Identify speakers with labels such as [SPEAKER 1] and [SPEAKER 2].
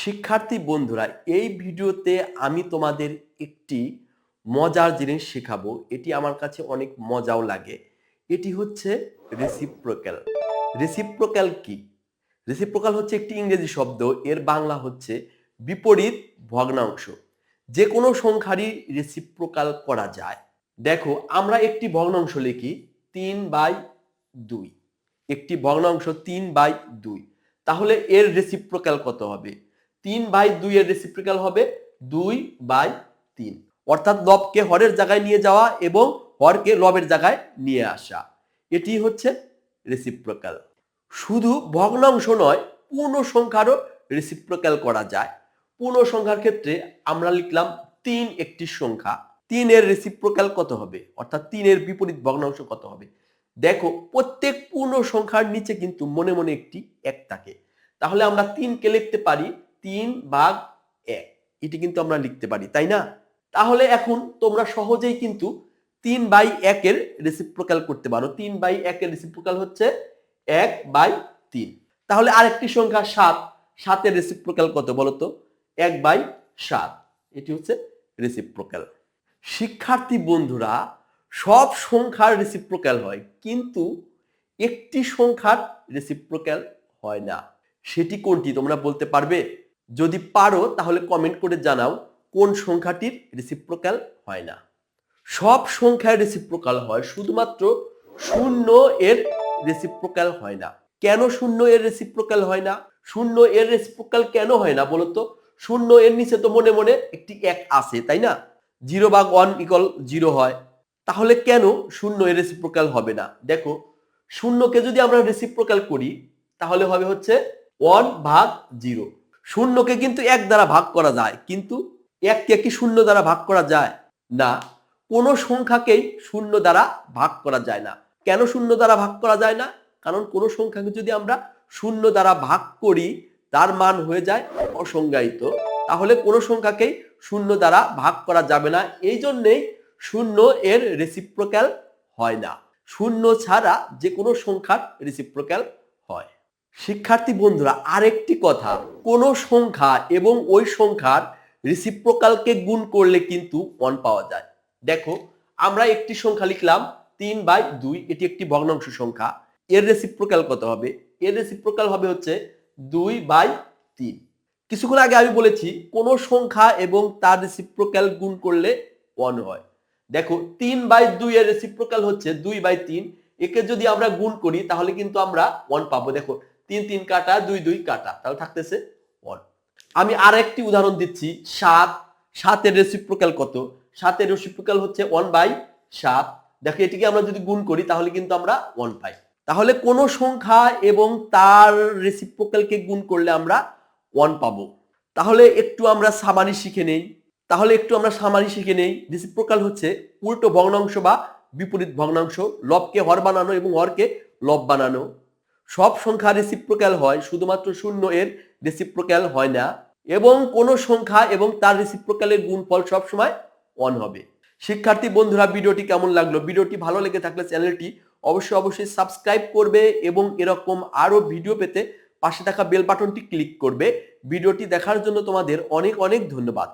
[SPEAKER 1] শিক্ষার্থী বন্ধুরা, এই ভিডিওতে আমি তোমাদের একটি মজার জিনিস শেখাবো। এটি আমার কাছে অনেক মজাও লাগে। এটি হচ্ছে রেসিপ্রোক্যাল রেসিপ্রোক্যাল কি? রেসিপ্রোক্যাল হচ্ছে একটি ইংরেজি শব্দ, এর বাংলা হচ্ছে বিপরীত ভগ্নাংশ। যে কোনো সংখ্যারই রেসিপ্রোকাল করা যায়। দেখো, আমরা একটি ভগ্নাংশ লিখি তিন বাই দুই। একটি ভগ্নাংশ তিন বাই দুই। তাহলে এর রেসিপ্রোকাল কত হবে? তিন বাই দুই এর রেসিপ্রিক্যাল হবে দুই বাই তিন। অর্থাৎ লবকে হরের জায়গায় নিয়ে যাওয়া এবং হরকে লবের জায়গায় নিয়ে আসা। এটি হচ্ছে রেসিপ্রোক্যাল শুধু ভগ্নাংশ নয়, পূর্ণ সংখ্যারও রেসিপ্রোক্যাল করা যায়। পূর্ণ সংখ্যার ক্ষেত্রে আমরা লিখলাম তিন একটি সংখ্যা। তিনের রেসিপ্রোক্যাল কত হবে? অর্থাৎ তিনের বিপরীত ভগ্নাংশ কত হবে? দেখো, প্রত্যেক পূর্ণ সংখ্যার নিচে কিন্তু মনে মনে একটি এক থাকে। তাহলে আমরা তিনকে লিখতে পারি তিন ভাগ এক। এটি কিন্তু আমরা লিখতে পারি, তাই না? তাহলে এখন তোমরা সহজেই কিন্তু তিন বাই একের রেসিপ্রোকাল করতে পারো। তিন বাই একের রেসিপ্রোকাল হচ্ছে এক বাই তিন। তাহলে আরেকটি সংখ্যা সাত। সাতের রেসিপ্রোকাল কত বলতো? এক বাই সাত। এটি হচ্ছে রেসিপ্রোকাল শিক্ষার্থী বন্ধুরা, সব সংখ্যার রেসিপ্রোকাল হয়, কিন্তু একটি সংখ্যার রেসিপ্রোকাল হয় না। সেটি কোনটি তোমরা বলতে পারবে? যদি পারো, তাহলে কমেন্ট করে জানাও কোন সংখ্যাটির রেসিপ্রোকাল হয় না। সব সংখ্যার রেসিপ্রোকাল হয়, শুধুমাত্র শূন্য এর রেসিপ্রোকাল হয় না। কেন শূন্য এর রেসিপ্রোকাল হয় না? শূন্য এর রেসিপ্রোকাল কেন হয় না বলতো? শূন্য এর নিচে তো মনে মনে একটি এক আছে, তাই না? জিরো বা ওয়ান ইকল জিরো হয়। তাহলে কেন শূন্য এর রেসিপ্রোকাল হবে না? দেখো, শূন্যকে যদি আমরা রেসিপ্রোকাল করি, তাহলে হবে হচ্ছে ওয়ান ভাগ জিরো। শূন্যকে কিন্তু এক দ্বারা ভাগ করা যায়, কিন্তু এককে কি শূন্য দ্বারা ভাগ করা যায়? না, কোনো সংখ্যাকেই শূন্য দ্বারা ভাগ করা যায় না। কেন শূন্য দ্বারা ভাগ করা যায় না? কারণ কোনো সংখ্যাকে যদি আমরা শূন্য দ্বারা ভাগ করি, তার মান হয়ে যায় অসংজ্ঞায়িত। তাহলে কোনো সংখ্যাকেই শূন্য দ্বারা ভাগ করা যাবে না। এই জন্যেই শূন্য এর রেসিপ্রোক্যাল হয় না। শূন্য ছাড়া যে কোনো সংখ্যার রেসিপ্রোক্যাল শিক্ষার্থী বন্ধুরা, আরেকটি কথা, কোন সংখ্যা এবং ওই সংখ্যার রেসিপ্রোকালকে গুণ করলে কিন্তু ওয়ান পাওয়া যায়। দেখো, আমরা একটি সংখ্যা লিখলাম তিন বাই দুই, এটি একটি ভগ্নাংশ সংখ্যা। এর রেসিপ্রোকাল কত হবে? এর রেসিপ্রোকাল হবে হচ্ছে দুই বাই তিন। কিছুক্ষণ আগে আমি বলেছি, কোন সংখ্যা এবং তার রেসিপ্রোকাল গুণ করলে ওয়ান হয়। দেখো, তিন বাই দুই এর রেসিপ্রোকাল হচ্ছে দুই বাই তিন। একে যদি আমরা গুণ করি, তাহলে কিন্তু আমরা ওয়ান পাবো। দেখো তিন তিন কাটা, দুই দুই কাটা। তাহলে থাকতেছে ওয়ান আমি আর একটি উদাহরণ দিচ্ছি, সাত। সাতের রেসিপ্রোকাল কত? সাতের রেসিপ্রোকাল হচ্ছে ওয়ান বাই সাত। দেখো, এটিকে আমরা যদি গুণ করি, তাহলে কিন্তু আমরা ওয়ান পাই। তাহলে কোন সংখ্যা এবং তার রেসিপ্রোকালকে গুণ করলে আমরা ওয়ান পাবো। তাহলে একটু আমরা সামারি শিখে নেই। তাহলে একটু আমরা সামারি শিখে নেই। রেসিপ্রোকাল হচ্ছে উল্টো ভগ্নাংশ বা বিপরীত ভগ্নাংশ। লবকে হর বানানো এবং হরকে লব বানানো। সব সংখ্যা রেসিপ্রোক্যাল হয়, শুধুমাত্র শূন্য এর রেসিপ্রোক্যাল হয় না, এবং কোন সংখ্যা এবং তার রেসিপ্রোক্যালের গুণফল সবসময় অন হবে। শিক্ষার্থী বন্ধুরা, ভিডিওটি কেমন লাগল? ভিডিওটি ভালো লেগে থাকলে চ্যানেলটি অবশ্যই অবশ্যই সাবস্ক্রাইব করবে এবং এরকম আরও ভিডিও পেতে পাশে থাকা বেল বাটনটি ক্লিক করবে। ভিডিওটি দেখার জন্য তোমাদের অনেক অনেক ধন্যবাদ।